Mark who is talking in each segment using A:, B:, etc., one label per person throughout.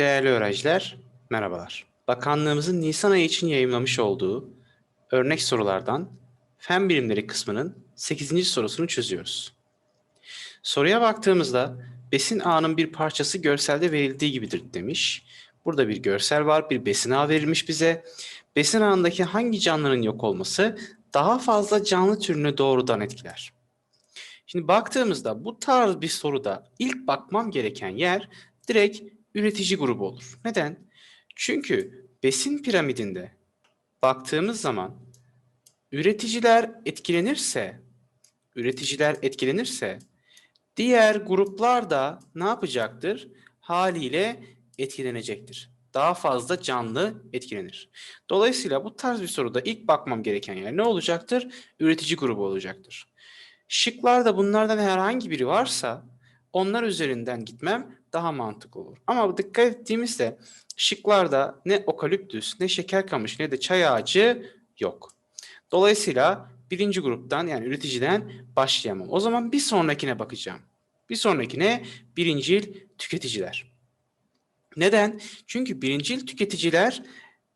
A: Değerli öğrenciler, merhabalar. Bakanlığımızın Nisan ayı için yayımlamış olduğu örnek sorulardan fen bilimleri kısmının 8. sorusunu çözüyoruz. Soruya baktığımızda besin ağının bir parçası görselde verildiği gibidir demiş. Burada bir görsel var, bir besin ağı verilmiş bize. Besin ağındaki hangi canlının yok olması daha fazla canlı türünü doğrudan etkiler? Şimdi baktığımızda bu tarz bir soruda ilk bakmam gereken yer direkt üretici grubu olur. Neden? Çünkü besin piramidinde baktığımız zaman üreticiler etkilenirse üreticiler etkilenirse diğer gruplar da ne yapacaktır? Haliyle etkilenecektir. Daha fazla canlı etkilenir. Dolayısıyla bu tarz bir soruda ilk bakmam gereken yer ne olacaktır? Üretici grubu olacaktır. Şıklarda bunlardan herhangi biri varsa onlar üzerinden gitmem daha mantıklı olur. Ama dikkat ettiğimizde şıklarda ne okaliptüs, ne şeker kamış, ne de çay ağacı yok. Dolayısıyla birinci gruptan yani üreticiden başlayamam. O zaman bir sonrakine bakacağım. Bir sonrakine birincil tüketiciler. Neden? Çünkü birincil tüketiciler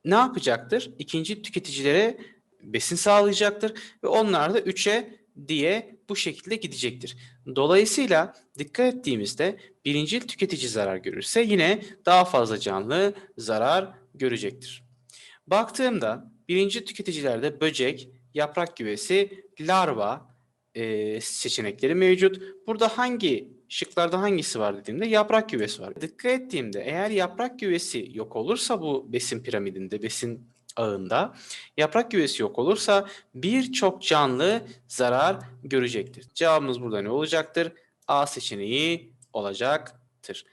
A: ne yapacaktır? İkinci tüketicilere besin sağlayacaktır ve onlar da 3'e diye bu şekilde gidecektir. Dolayısıyla dikkat ettiğimizde birincil tüketici zarar görürse yine daha fazla canlı zarar görecektir. Baktığımda birinci tüketicilerde böcek, yaprak güvesi, larva e, seçenekleri mevcut. Burada hangi şıklarda hangisi var dediğimde yaprak güvesi var. Dikkat ettiğimde eğer yaprak güvesi yok olursa bu besin piramidinde, besin ağında yaprak güvesi yok olursa birçok canlı zarar görecektir. Cevabımız burada ne olacaktır? A seçeneği olacaktır.